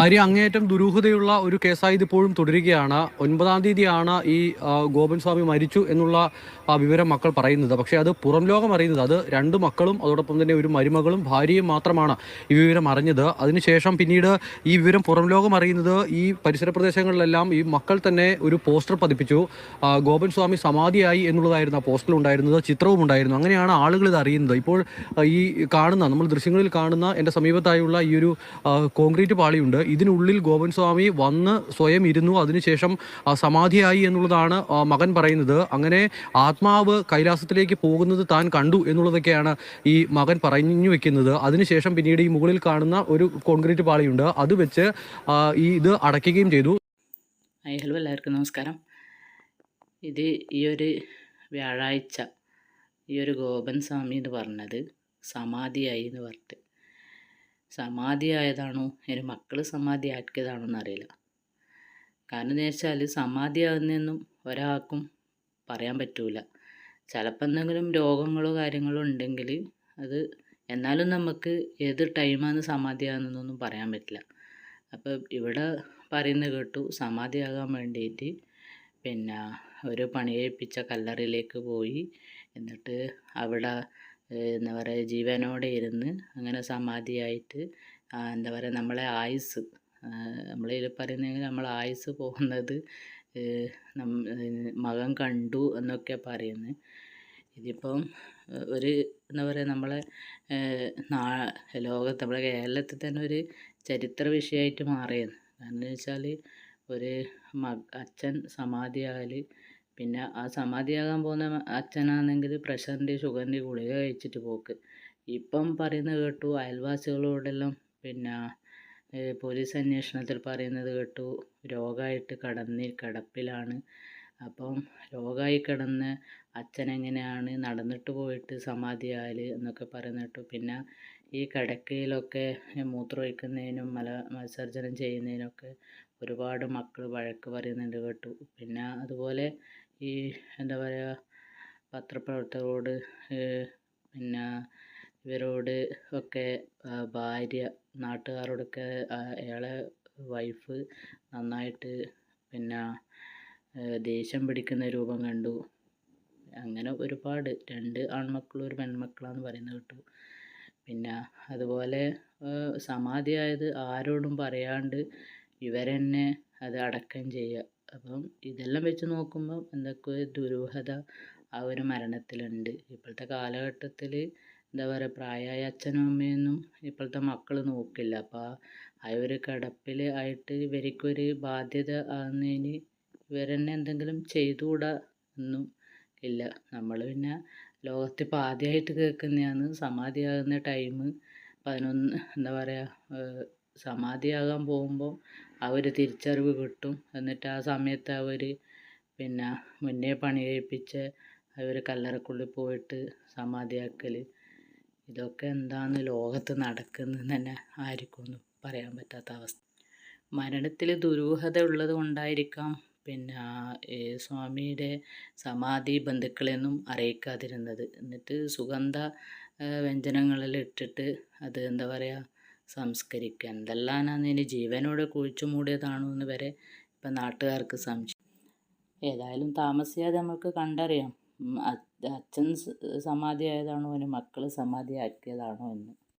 കാര്യം അങ്ങേയറ്റം ദുരൂഹതയുള്ള ഒരു കേസായി ഇതിപ്പോഴും തുടരുകയാണ്. ഒൻപതാം തീയതിയാണ് ഈ ഗോപൻ സ്വാമി മരിച്ചു എന്നുള്ള വിവരം മക്കൾ പറയുന്നത്. പക്ഷേ അത് പുറം ലോകം അറിയുന്നത്. അത് രണ്ട് മക്കളും അതോടൊപ്പം തന്നെ ഒരു മരുമകളും ഭാര്യയും മാത്രമാണ് ഈ വിവരം അറിഞ്ഞത്. അതിനുശേഷം പിന്നീട് ഈ വിവരം പുറം ലോകം അറിയുന്നത് ഈ പരിസര പ്രദേശങ്ങളിലെല്ലാം ഈ മക്കൾ തന്നെ ഒരു പോസ്റ്റർ പതിപ്പിച്ചു. ഗോപൻ സ്വാമി സമാധിയായി എന്നുള്ളതായിരുന്നു ആ പോസ്റ്ററിൽ ഉണ്ടായിരുന്നത് ചിത്രവും ഉണ്ടായിരുന്നു. അങ്ങനെയാണ് ആളുകൾ ഇത് അറിയുന്നത്. ഇപ്പോൾ ഈ കാണുന്ന നമ്മൾ ദൃശ്യങ്ങളിൽ കാണുന്ന എന്റെ സമീപത്തായുള്ള ഈ ഒരു കോൺക്രീറ്റ് പാളിയുണ്ട്. ഇതിനുള്ളിൽ ഗോപൻ സ്വാമി വന്ന് സ്വയം ഇരുന്നു അതിനുശേഷം സമാധിയായി എന്നുള്ളതാണ് മകൻ പറയുന്നത്. അങ്ങനെ ആത്മാവ് കൈലാസത്തിലേക്ക് പോകുന്നത് താൻ കണ്ടു എന്നുള്ളതൊക്കെയാണ് ഈ മകൻ പറഞ്ഞു വെക്കുന്നത്. അതിനുശേഷം പിന്നീട് ഈ മുകളിൽ കാണുന്ന ഒരു കോൺക്രീറ്റ് പാളിയുണ്ട്. അത് വെച്ച് ഈ ഇത് അടയ്ക്കുകയും ചെയ്തു. ഹലോ എല്ലാവർക്കും നമസ്കാരം. ഇത് ഈ ഒരു വ്യാഴാഴ്ച ഈ ഒരു ഗോപൻ സ്വാമി എന്ന് പറഞ്ഞത് സമാധിയായി എന്ന് പറഞ്ഞിട്ട്. സമാധിയായതാണോ? എന്റെ മക്കൾ സമാധിയാക്കിയതാണോ എന്നറിയില്ല കാരണം എന്ന് വെച്ചാൽ സമാധിയാകുന്നതെന്നും ഒരാൾക്കും പറയാൻ പറ്റൂല. ചിലപ്പോൾ എന്തെങ്കിലും രോഗങ്ങളോ കാര്യങ്ങളോ ഉണ്ടെങ്കിൽ അത് എന്നാലും നമുക്ക് ഏത് ടൈമാണ് സമാധിയാകുന്നതെന്നൊന്നും പറയാൻ പറ്റില്ല. അപ്പോൾ ഇവിടെ പറയുന്നത് കേട്ടു സമാധിയാകാൻ വേണ്ടിയിട്ട് പിന്നെ ഒരു പണിയേൽപ്പിച്ച കല്ലറയിലേക്ക് പോയി എന്നിട്ട് അവിടെ എന്താ പറയുക ജീവനോടെ ഇരുന്ന് അങ്ങനെ സമാധിയായിട്ട് എന്താ പറയുക നമ്മളെ ആയുസ് നമ്മളിൽ പറയുന്നെങ്കിൽ നമ്മളെ ആയുസ് പോകുന്നത് മകൻ കണ്ടു എന്നൊക്കെ പറയുന്നത്. ഇതിപ്പം ഒരു എന്താ പറയുക നമ്മളെ നാ ലോകത്ത് നമ്മുടെ കേരളത്തിൽ തന്നെ ഒരു ചരിത്ര വിഷയമായിട്ട് മാറിയത്. കാരണം എന്ന് വെച്ചാൽ ഒരു മ അച്ഛൻ സമാധിയാകൽ പിന്നെ ആ സമാധിയാകാൻ പോകുന്ന അച്ഛനാണെങ്കിൽ പ്രഷറിന്റെ ഷുഗറിന്റെ ഗുളിക കഴിച്ചിട്ട് പോക്ക്. ഇപ്പം പറയുന്നത് കേട്ടു അയൽവാസികളോടെല്ലാം പിന്നെ പോലീസ് അന്വേഷണത്തിൽ പറയുന്നത് കേട്ടു രോഗമായിട്ട് കടന്ന് കിടപ്പിലാണ്. അപ്പം രോഗമായി കിടന്ന് അച്ഛൻ എങ്ങനെയാണ് നടന്നിട്ട് പോയിട്ട് സമാധിയാൽ എന്നൊക്കെ പറയുന്നിട്ടു പിന്നെ ഈ കിടക്കയിലൊക്കെ മൂത്രമൊഴിക്കുന്നതിനും മല മലസർജനം ചെയ്യുന്നതിനൊക്കെ ഒരുപാട് മക്കൾ വഴക്ക് പറയുന്നുണ്ട് കേട്ടു. പിന്നെ അതുപോലെ ഈ എന്താ പറയുക പത്രപ്രവർത്തകരോട് പിന്നെ ഇവരോട് ഒക്കെ ഭാര്യ നാട്ടുകാരോടൊക്കെ അയാളെ വൈഫ് നന്നായിട്ട് പിന്നെ ദേഷ്യം പിടിക്കുന്ന രൂപം കണ്ടു. അങ്ങനെ ഒരുപാട് രണ്ട് ആൺമക്കളും ഒരു പെൺമക്കളാന്ന് പറയുന്നത് കേട്ടു. പിന്നെ അതുപോലെ സമാധിയായത് ആരോടും പറയാണ്ട് ഇവരെന്നെ അത് അടക്കം ചെയ്യുക അപ്പം ഇതെല്ലാം വെച്ച് നോക്കുമ്പം എന്തൊക്കെ ദുരൂഹത ആ ഒരു മരണത്തിലുണ്ട്. ഇപ്പോഴത്തെ കാലഘട്ടത്തിൽ എന്താ പറയുക പ്രായമായ അച്ഛനും അമ്മയൊന്നും ഇപ്പോഴത്തെ മക്കൾ നോക്കില്ല. അപ്പോൾ ആ ഒരു കിടപ്പിൽ ആയിട്ട് ഇവർക്കൊരു ബാധ്യത ആകുന്നതിന് ഇവരെന്നെ എന്തെങ്കിലും ചെയ്തുകൂടാ എന്നും ഇല്ല. നമ്മൾ പിന്നെ ലോകത്ത് ഇപ്പോൾ ആദ്യമായിട്ട് കേൾക്കുന്നതാണ് സമാധിയാകുന്ന ടൈം പതിനൊന്ന് എന്താ പറയുക സമാധിയാകാൻ പോകുമ്പോൾ ഒരു തിരിച്ചറിവ് കിട്ടും. എന്നിട്ട് ആ സമയത്ത് അവർ പിന്നെ മുന്നേ പണി കഴിപ്പിച്ച അവർ കല്ലറക്കുള്ളിൽ പോയിട്ട് സമാധിയാക്കൽ ഇതൊക്കെ എന്താണ് ലോകത്ത് നടക്കുന്നതെന്ന് തന്നെ ആർക്കും ഒന്നും പറയാൻ പറ്റാത്ത അവസ്ഥ. മരണത്തിൽ ദുരൂഹത ഉള്ളത് കൊണ്ടായിരിക്കാം പിന്നെ സ്വാമിയുടെ സമാധി ബന്ധുക്കളെയൊന്നും അറിയിക്കാതിരുന്നത്. എന്നിട്ട് സുഗന്ധ വ്യഞ്ജനങ്ങളിൽ ഇട്ടിട്ട് അത് എന്താ പറയുക സംസ്കരിക്കുക. എന്തെല്ലാമാണ് ഇനി ജീവനോടെ കുഴിച്ചു മൂടിയതാണോ എന്ന് വരെ ഇപ്പം നാട്ടുകാർക്ക് സംശയം. ഏതായാലും താമസിയാതെ നമുക്ക് കണ്ടറിയാം. അച്ഛൻ സമാധി ആയതാണോ അവന് മക്കൾ സമാധി ആക്കിയതാണോ എന്ന്.